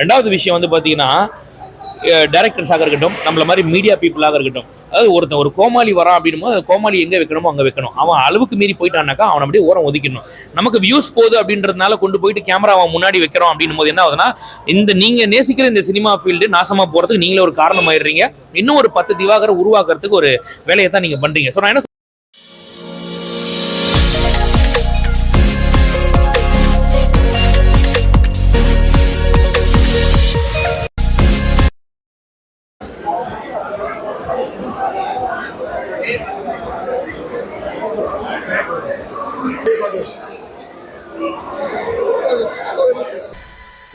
ரெண்டாவது விஷயம் வந்து பார்த்தீங்கன்னா டேரக்டர்ஸாக இருக்கட்டும் நம்மள மாதிரி மீடியா பீப்புளாக இருக்கட்டும். அதாவது ஒருத்தன் ஒரு கோமாளி வரான் அப்படின்னும் போது அந்த கோமாளி எங்கே வைக்கணுமோ அங்கே வைக்கணும். அவன் அளவுக்கு மீறி போயிட்டான்னாக்கா அவன் அப்படியே ஓரம் ஒதுக்கணும் நமக்கு வியூஸ் போகுது அப்படின்றதுனால கொண்டு போயிட்டு கேமரா அவன் முன்னாடி வைக்கிறோம் அப்படின்னும் போது என்ன ஆகுதுன்னா இந்த நீங்க நேசிக்கிற இந்த சினிமா ஃபீல்டு நாசமா போறதுக்கு நீங்களே ஒரு காரணம் ஆயிடுறீங்க இன்னும் ஒரு பத்து திவாகரை உருவாக்குறதுக்கு ஒரு வேலையை தான் நீங்க பண்றீங்க. ஸோ நான் என்ன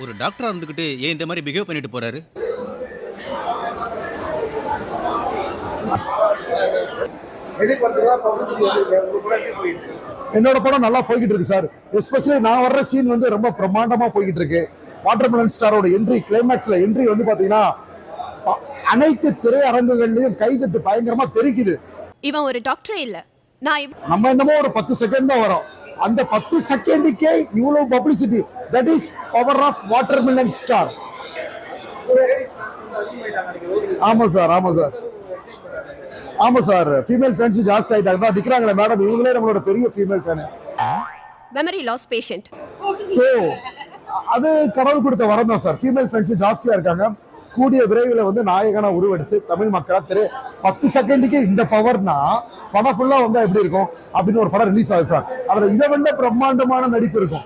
ஒரு டாக்டரா இருந்துகிட்டு ஏன் இந்த மாதிரி பிஹேவ் பண்ணிட்டு போறாரு? என்னோட படம் நல்லா போய்கிட்டு இருக்கு சார். எஸ்பெஷலி நான் வர்ற சீன் வந்து ரொம்ப பிரம்மாண்டமா போய்கிட்டு இருக்கு. வாட்டர்மெலன் ஸ்டாரோட என்ட்ரி கிளைமேக்ஸ்ல என்ட்ரி வந்து பாத்தீங்கன்னா அனைத்து திரையரங்குகள்லயும் கைதட்டு பயங்கரமா தெரிக்குது. இவன் ஒரு டாக்டரே இல்ல. நான் நம்ம என்னமோ ஒரு பத்து செகண்ட் தான் வரும். அந்த பத்து செகண்டுக்கே இவ்வளவு publicity that is power of watermelon star ஆமா சார் ஆமா சார். ஆமா சார் ஃபீமேல் ஃபேன்ஸ் ஜாஸ்தி ஆயிட்டாங்க. நிக்கிறாங்களே மேடம் இவங்களே நம்மளோட பெரிய female fan memory loss patient so அது கடவுள் கொடுத்த வரம் தான் சார். ஃபீமேல் ஃப்ரெண்ட்ஸ் ஜாஸ்தியா இருக்காங்க. கூடிய விரைவில் வந்து நாயகனா உருவெடுத்து தமிழ் மக்களா திரு பத்து செகண்டுக்கு இந்த பவர்னா படம் ஃபுல்லா வந்தா எப்படி இருக்கும்? அப்படின்னு ஒரு படம் ரிலீஸ் ஆகுது சார். அதுல இதை விட பிரம்மாண்டமான நடிப்பு இருக்கும்.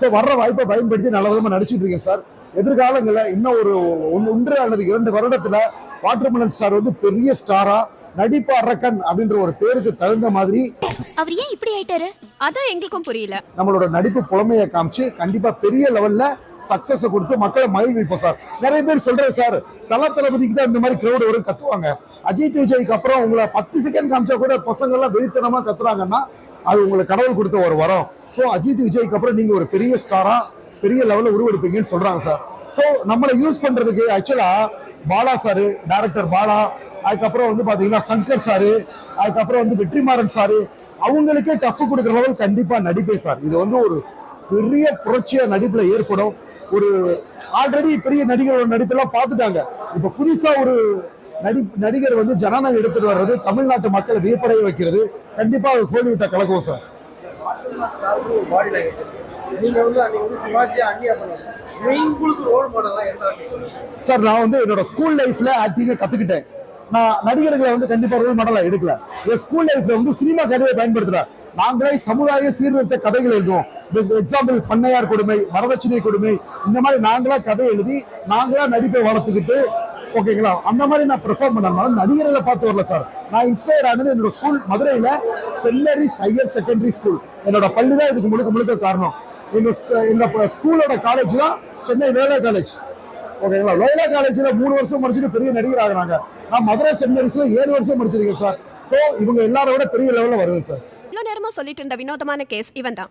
ஸோ வர்ற வாய்ப்பை பயன்படுத்தி நல்ல விதமா நடிச்சிட்டு இருக்கேன் சார். எதிர்காலங்களில் இன்னும் ஒரு ஒன்று அல்லது இரண்டு வருடத்துல வாட்டர்மெலன் ஸ்டார் வந்து பெரிய ஸ்டாரா நடிப்பு அரக்கன் அப்படின்ற ஒரு பேருக்கு தகுந்த மாதிரி அவர் ஏன் இப்படி ஆயிட்டாரு? அதான் எங்களுக்கும் புரியல. நம்மளோட நடிப்பு புலமையை காமிச்சு கண்டிப்பா பெரிய லெவல்ல சக்சஸ் கொடுத்து மக்களை மகிழ்விப்போம் சார். நிறைய பேர் சொல்றேன் சார் தல தளபதிக்கு தான் இந்த மாதிரி கிரௌட் வரும் கத்துவாங்க. அஜித் விஜய்க்கு அப்புறம் உங்களை பத்து செகண்ட் காமிச்சா கூட பசங்க எல்லாம் வெறித்தனமா கத்துறாங்கன்னா அது உங்களுக்கு கடவுள் கொடுத்த ஒரு வரம். சோ அஜித் விஜய்க்கு அப்புறம் நீங்க ஒரு பெரிய ஸ்டாரா பெரிய லெவல்ல உருவெடுப்பீங்கன்னு சொல்றாங்க சார். சோ நம்மளை யூஸ் பண்றதுக்கு ஆக்சுவலா பாலா சாரு டைரக்டர் பாலா அதுக்கப்புறம் வந்து பாத்தீங்கன்னா சங்கர் சாரு அதுக்கப்புறம் வந்து வெற்றிமாறன் சாரு அவங்களுக்கே டஃப் கொடுக்குற லெவல் கண்டிப்பா நடிப்பேன் சார். இது வந்து ஒரு பெரிய புரட்சியா நடிப்புல ஏற்படும். ஒரு ஆல்ரெடி பெரிய நடிகரோட நடிப்பெல்லாம் பார்த்துட்டாங்க. இப்ப புதுசா ஒரு நடி நடிகர் வந்து ஜனநாயகம் எடுத்துட்டு வர்றது தமிழ்நாட்டு மக்களை வியப்படைய வைக்கிறது. கண்டிப்பா அது ஹோலிவுட்டை கலக்குவோம் சார். சார் நான் வந்து என்னோட ஸ்கூல் லைஃப்ல ஆக்டிங்க கத்துக்கிட்டேன். நான் நடிகர்களை வந்து கண்டிப்பா ரோல் மாடலா எடுக்கல. என் ஸ்கூல் லைஃப்ல வந்து சினிமா கதையை பயன்படுத்துறேன். நாங்களே சமுதாய சீர்திருத்த கதைகள் எழுதுவோம். எக்ஸாம்பிள் பண்ணையார் கொடுமை வரதட்சணை கொடுமை இந்த மாதிரி நாங்களா கதை எழுதி நாங்களா நடிப்பை வளர்த்துக்கிட்டு ஓகேங்களா அந்த மாதிரி நான் பெர்ஃபார்ம் பண்ணனால நடிகர்களை பார்த்து வரல சார் நான் இன்ஸ்பயர் ஆனது என்னோட ஸ்கூல் மதுரையில செல்லரிஸ் ஹையர் செகண்டரி ஸ்கூல் என்னோட பள்ளி தான் இதுக்கு முழுக்க முழுக்க காரணம். எங்க எங்க ஸ்கூலோட காலேஜ் தான் சென்னை வேலை காலேஜ் ஓகேங்களா லோயலா காலேஜ்ல மூணு வருஷம் முடிச்சுட்டு பெரிய நடிகர் ஆகுறாங்க. நான் மதுரை சென்ட் மேரிஸ்ல ஏழு வருஷம் படிச்சிருக்கேன் சார். சோ இவங்க எல்லாரை விட பெரிய லெவல்ல வருவேன் சார். இவ்வளவு நேரமா சொல்லிட்டு இருந்த வினோதமான கேஸ் இவன் தான்.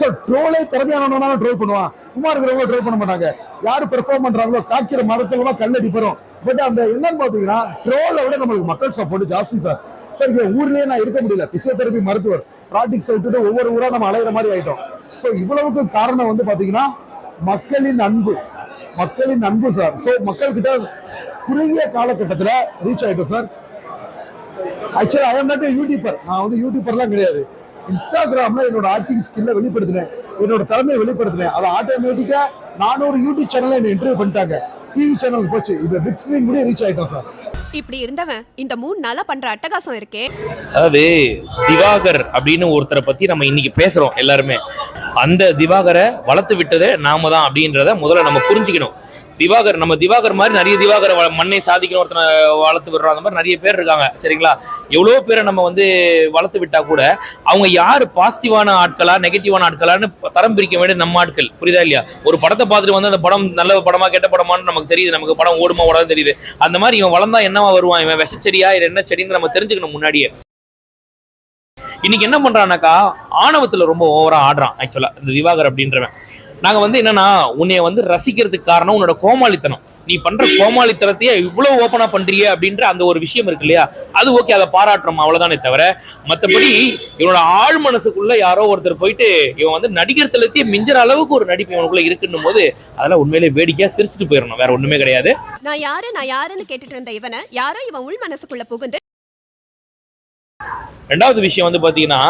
சார் ட்ரோலே திறமையானவனாலும் ட்ரோல் பண்ணுவான். சும்மா இருக்கிறவங்க ட்ரோல் பண்ண மாட்டாங்க. யாரு பெர்ஃபார்ம் பண்றாங்களோ காக்கிற மரத்துல கல்லடி பெறும் பட் அந்த என்னன்னு பாத்தீங்கன்னா ட்ரோலை விட நம்மளுக்கு மக்கள் சப்போர்ட் ஜாஸ்தி சார். சார் இங்க ஊர்லயே நான் இருக்க முடியல. பிசியோதெரபி மருத்துவர். ப்ராக்டிக்ஸ் விட்டுட்டு ஒவ்வொரு ஊரா நம்ம அலையிற மாதிரி ஆயிட்டோம். சோ இவ்வளவுக்கு காரணம் வந்து பாத்தீங்கன்னா மக்களின் அன்பு. மக்களின் அன்பு சார் சோ மக்கள் கிட்ட குறுகிய காலகட்டத்துல ரீச் ஆயிட்டோம் சார் ஆக்சுவலா ஐ நாட் யூடியூபர் நான் வந்து யூடியூபர்லாம் கிடையாது. இன்ஸ்டாகிராம்ல என்னோட ஆக்டிங் ஸ்கில்ல வெளிப்படுத்தினேன். என்னோட திறமையை வெளிப்படுத்தினேன். அதை ஆட்டோமேட்டிக்கா நானூறு யூடியூப் சேனல்ல என்ன இன்டர்வியூ பண்ணிட்டாங்க. டிவி சேனல் போச்சு. இப்போ பிக் ஸ்கிரீன் கூட ரீச் ஆயிட்டோம் சார் இப்படி இருந்தவன் இந்த மூணு நாளா பண்ற அட்டகாசம் இருக்கே. அதாவது திவாகர் அப்படின்னு ஒருத்தரை பத்தி நம்ம இன்னைக்கு பேசுறோம் எல்லாருமே. அந்த திவாகரை வளர்த்து விட்டதே நாம தான் அப்படின்றத முதல்ல நம்ம புரிஞ்சுக்கணும். திவாகர் நம்ம திவாகர் மாதிரி நிறைய திவாகர் மண்ணை சாதிக்கணும் ஒருத்தனை வளர்த்து விடுறோம் அந்த மாதிரி நிறைய பேர் இருக்காங்க. சரிங்களா? எவ்வளோ பேரை நம்ம வந்து வளர்த்து விட்டா கூட அவங்க யார் பாசிட்டிவான ஆட்களா நெகட்டிவான ஆட்களான்னு தரம் பிரிக்க வேண்டிய நம்ம ஆட்கள். புரியுதா இல்லையா? ஒரு படத்தை பார்த்துட்டு வந்து அந்த படம் நல்ல படமா கெட்ட படமான்னு நமக்கு தெரியுது. நமக்கு படம் ஓடுமா ஓடாது தெரியுது. அந்த மாதிரி இவன் வளர்ந்தா என்னவா வருவான்? இவன் விஷச்செடியா இது என்ன செடின்னு நம்ம தெரிஞ்சுக்கணும் முன்னாடியே. இன்னைக்கு என்ன பண்றானாக்கா ஆணவத்துல ரொம்ப ஓவரா ஆடுறான் ஆக்சுவலா இந்த திவாகர் அப்படின்றவன். நாங்க வந்து என்னன்னா உன்னைய வந்து ரசிக்கிறதுக்கு காரணம் உன்னோட கோமாளித்தனம். நீ பண்ற கோமாளித்தனத்தையே இவ்வளவு ஓப்பனா பண்றியே அப்படின்ற அந்த ஒரு விஷயம் இருக்கு இல்லையா? அது ஓகே அதை பாராட்டுறோம் அவ்வளவுதானே தவிர மத்தபடி இவனோட ஆழ் மனசுக்குள்ள யாரோ ஒருத்தர் போயிட்டு இவன் வந்து நடிகர் தளத்தையே மிஞ்சற அளவுக்கு ஒரு நடிப்பு இவனுக்குள்ள இருக்குன்னும் போது அதெல்லாம் உண்மையிலே வேடிக்கையா சிரிச்சுட்டு போயிடணும். வேற ஒண்ணுமே கிடையாது. நான் யாரு? நான் யாருன்னு கேட்டுட்டு இருந்த இவனை யாரோ இவன் உள் மனசுக்குள்ள புகுந்து ரெண்டாவது விஷயம் வந்து பாத்தீங்கன்னா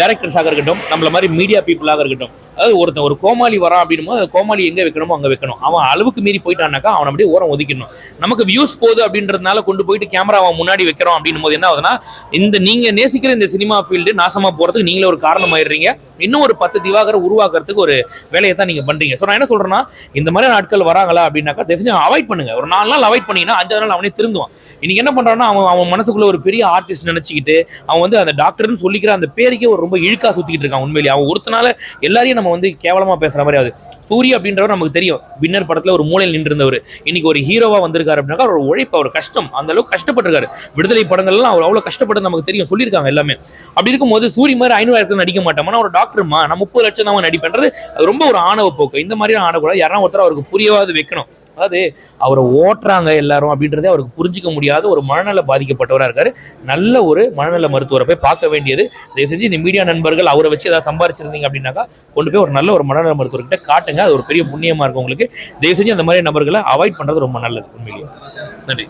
டைரக்டர்ஸாக இருக்கட்டும் நம்மள மாதிரி மீடியா பீப்புளாக இருக்கட்டும். அதாவது ஒருத்தன் ஒரு கோமாளி வரான் அப்படின்னும் போது கோமாளி எங்கே வைக்கணுமோ அங்கே வைக்கணும். அவன் அளவுக்கு மீறி போயிட்டானாக்கா அவன் அப்படியே ஓரம் ஒதுக்கிடணும். நமக்கு வியூஸ் போகுது அப்படின்றதுனால கொண்டு போயிட்டு கேமரா அவன் முன்னாடி வைக்கிறோம் அப்படின்னும் போது என்ன ஆகுதுன்னா இந்த நீங்கள் நேசிக்கிற இந்த சினிமா ஃபீல்டு நாசமாக போகிறதுக்கு நீங்களே ஒரு காரணம் ஆயிடுறீங்க இன்னும் ஒரு பத்து திவாகரை உருவாக்குறதுக்கு ஒரு வேலையை தான் நீங்கள் பண்ணுறீங்க ஸோ நான் என்ன சொல்கிறேன்னா இந்த மாதிரி நாட்கள் வராங்களா அப்படின்னாக்கா தெரிஞ்சு அவாய்ட் பண்ணுங்க. ஒரு நாலு நாள் அவாய்ட் பண்ணீங்கன்னா அஞ்சாவது நாள் அவனே திருந்துவான். இன்னைக்கு என்ன பண்ணுறான்னா அவன் அவன் மனசுக்குள்ள ஒரு பெரிய ஆர்டிஸ்ட் நினச்சிக்கிட்டு அவன் வந்து அந்த டாக்டர்னு சொல்லிக்கிற அந்த பேருக்கே ஒரு ரொம்ப இழுக்கா சுற்றிக்கிட்டு இருக்கான் உண்மையிலேயே. அவன் ஒருத்தனால எல்லாரையும் நம்ம வந்து கேவலமாக பேசுகிற மாதிரி ஆகுது. சூரிய அப்படின்றவர் நமக்கு தெரியும். வின்னர் படத்தில் ஒரு மூலையில் நின்று இருந்தவர் இன்னைக்கு ஒரு ஹீரோவாக வந்திருக்காரு அப்படின்னாக்கா அவர் உழைப்பு அவர் கஷ்டம் அந்த அளவுக்கு கஷ்டப்பட்டிருக்காரு. விடுதலை படங்கள்லாம் அவர் அவ்வளோ கஷ்டப்பட்டு நமக்கு தெரியும் சொல்லியிருக்காங்க எல்லாமே. அப்படி இருக்கும்போது சூரிய மாதிரி ஐநூறாயிரத்தில் நடிக்க மாட்டோம்னா ஒரு டாக்டர்மா நான் முப்பது லட்சம் தான் நடிப்பேன்றது அது ரொம்ப ஒரு ஆணவ போக்கு. இந்த மாதிரி ஆணக்கூடாது யாராவது ஒருத்தர் அவருக்கு புரியவாது வைக்கணும். அதாவது அவரை ஓட்டுறாங்க எல்லாரும் அப்படின்றதே அவருக்கு புரிஞ்சிக்க முடியாத ஒரு மனநல பாதிக்கப்பட்டவராக இருக்காரு. நல்ல ஒரு மனநல மருத்துவரை போய் பார்க்க வேண்டியது. தயவு செஞ்சு இந்த மீடியா நண்பர்கள் அவரை வச்சு ஏதாவது சம்பாரிச்சிருந்தீங்க அப்படின்னாக்கா கொண்டு போய் ஒரு நல்ல ஒரு மனநல மருத்துவர்கிட்ட காட்டுங்க. அது ஒரு பெரிய புண்ணியமா இருக்கும் உங்களுக்கு. தயவு செஞ்சு அந்த மாதிரி நபர்களை அவாய்ட் பண்றது ரொம்ப நல்லது உண்மையிலேயே. நன்றி.